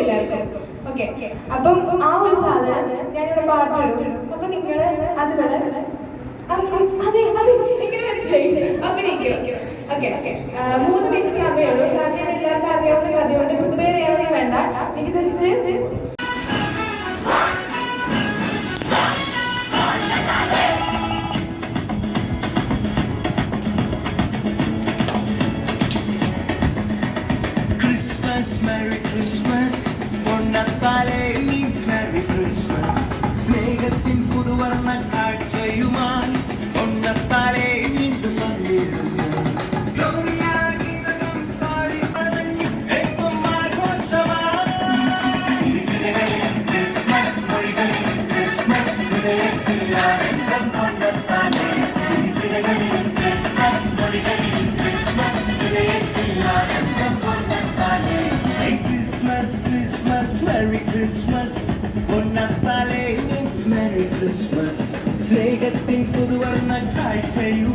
എല്ലാവർക്കും. അപ്പം ആ ഒരു സാധനം ഞാനിവിടെ പാട്ടിടും അപ്പൊ നിങ്ങൾ അതുപോലെ അതെ അതെ ഇങ്ങനെ മനസ്സിലായി അഭിനയിക്കും ഓക്കെ മൂന്ന് മിനിറ്റ് സമയമുള്ളൂ കാരണം എല്ലാവർക്കും അറിയാവുന്ന കഥയുണ്ട് പ്രിപ്പയർ ചെയ്യാനൊന്നും വേണ്ട. എനിക്ക് ജസ്റ്റ് Merry Christmas. கரத்தாலே மீன்ஸ் மேரி கிறிஸ்மஸ் ஸ்நேகத்தின் புதுவர்ண காட்சியுமாய் ஒன்னத்தாலே மீண்டும் வந்திருந்த Christmas, Christmas, Merry Christmas. പൊന്നത്താലെ means Merry Christmas. സ്നേഹത്തിൻ പുതുവർണ്ണ കാഴ്ചയും